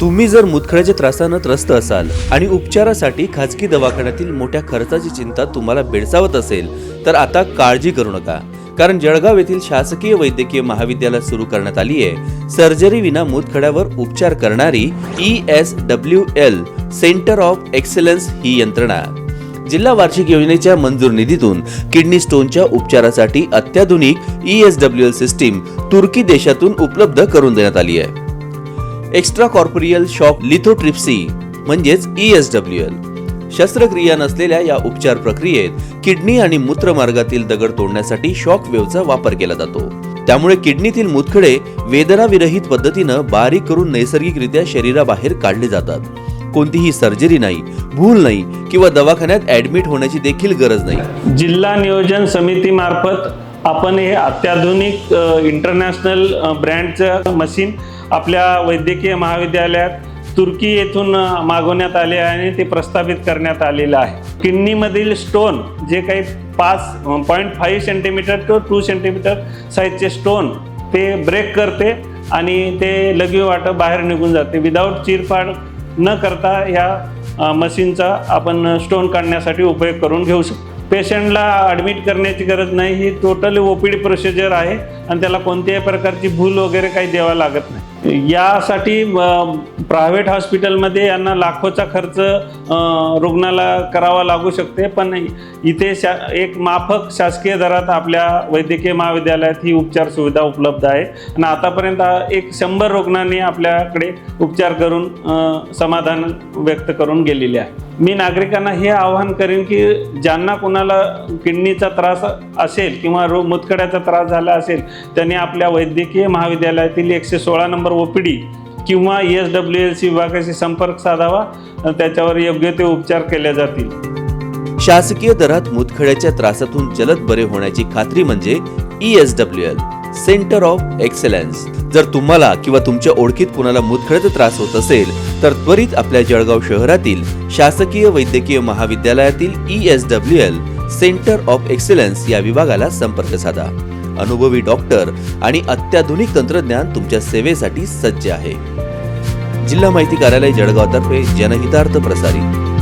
तुम्ही जर मुतखड्याच्या त्रासानं त्रस्त असाल आणि उपचारासाठी खाजगी दवाखान्यातील मोठ्या खर्चाची चिंता तुम्हाला भेडसावत असेल तर आता काळजी करू नका. कारण जळगाव येथील शासकीय वैद्यकीय महाविद्यालयात सुरू करण्यात आली आहे सर्जरी विना मुतखड्यावर उपचार करणारी E S W L centre of excellence ही यंत्रणा. जिल्हा वार्षिक योजनेच्या मंजूर निधीतून किडनी स्टोनच्या उपचारासाठी अत्याधुनिक E S W L system तुर्की देशातून उपलब्ध करून देण्यात आली आहे एक्स्ट्रा कॉर्पोरियल शॉक लिथोट्रिप्सी म्हणजेच ई एस डब्ल्यू एल शस्त्रक्रिया नसलेल्या या उपचार प्रक्रियेत किडनी आणि मूत्रमार्गातील दगड तोडण्यासाठी शॉक वेव्हचा वापर केला जातो. त्यामुळे किडनीतील मुतखडे वेदनाविरहित पद्धतीनं बारीक करून नैसर्गिकरित्या शरीराबाहेर काढले जातात. कोणतीही सर्जरी नाही भूल नाही किंवा दवाखान्यात ऍडमिट होण्याची देखील गरज नाही. जिल्हा नियोजन समितीमार्फत आपण हे अत्याधुनिक इंटरनॅशनल ब्रँडचं मशीन आपल्या वैद्यकीय महाविद्यालयात तुर्की येथून मागवण्यात आले आहे आणि ते प्रस्थापित करण्यात आलेलं आहे. किडनीमधील स्टोन जे काही पाच point five centimetre to two centimetre साईजचे स्टोन ते ब्रेक करते आणि ते लगी वाटं बाहेर निघून जाते. विदाऊट चिरफाड न करता ह्या मशीनचा आपण स्टोन काढण्यासाठी उपयोग करून घेऊ शकतो. पेशंटला ॲडमिट करण्याची गरज नाही. ही totally O P D procedure आहे आणि त्याला कोणत्याही प्रकारची भूल वगैरे काही द्यावा लागत नाही. यासाठी प्रायव्हेट हॉस्पिटलमध्ये यांना लाखोचा खर्च रुग्णाला करावा लागू शकते. पण इथे शा एक माफक शासकीय दरात आपल्या वैद्यकीय महाविद्यालयात ही उपचार सुविधा उपलब्ध आहे. आणि आतापर्यंत एक शंभर रुग्णांनी आपल्याकडे उपचार करून समाधान व्यक्त करून गेलेले आहे. मी नागरिकांना हे आवाहन करेन की ज्यांना कोणाला किडनीचा त्रास असेल किंवा रो मुतखड्याचा त्रास झाला असेल त्यांनी आपल्या वैद्यकीय महाविद्यालयातील एकशे सोळा नंबर ओ पी डी किंवा एस डब्ल्यू एल सी विभागाशी संपर्क साधावा. त्याच्यावर योग्य ते उपचार केले जातील. शासकीय दरात मुतखड्याच्या त्रासातून जलद बरे होण्याची खात्री म्हणजे E S W L centre of excellence जर तुम्हाला किंवा तुमच्या ओळखीत कुणाला मुतखड्याचा त्रास होत असेल तर त्वरित आपल्या जळगाव शहरातील शासकीय वैद्यकीय महाविद्यालयातील E S W L centre of excellence या विभागाला संपर्क साधा. अनुभवी डॉक्टर आणि अत्याधुनिक तंत्रज्ञान तुमच्या सेवेसाठी सज्ज आहे. जिल्हा माहिती कार्यालय जळगावतर्फे जनहितार्थ प्रसारित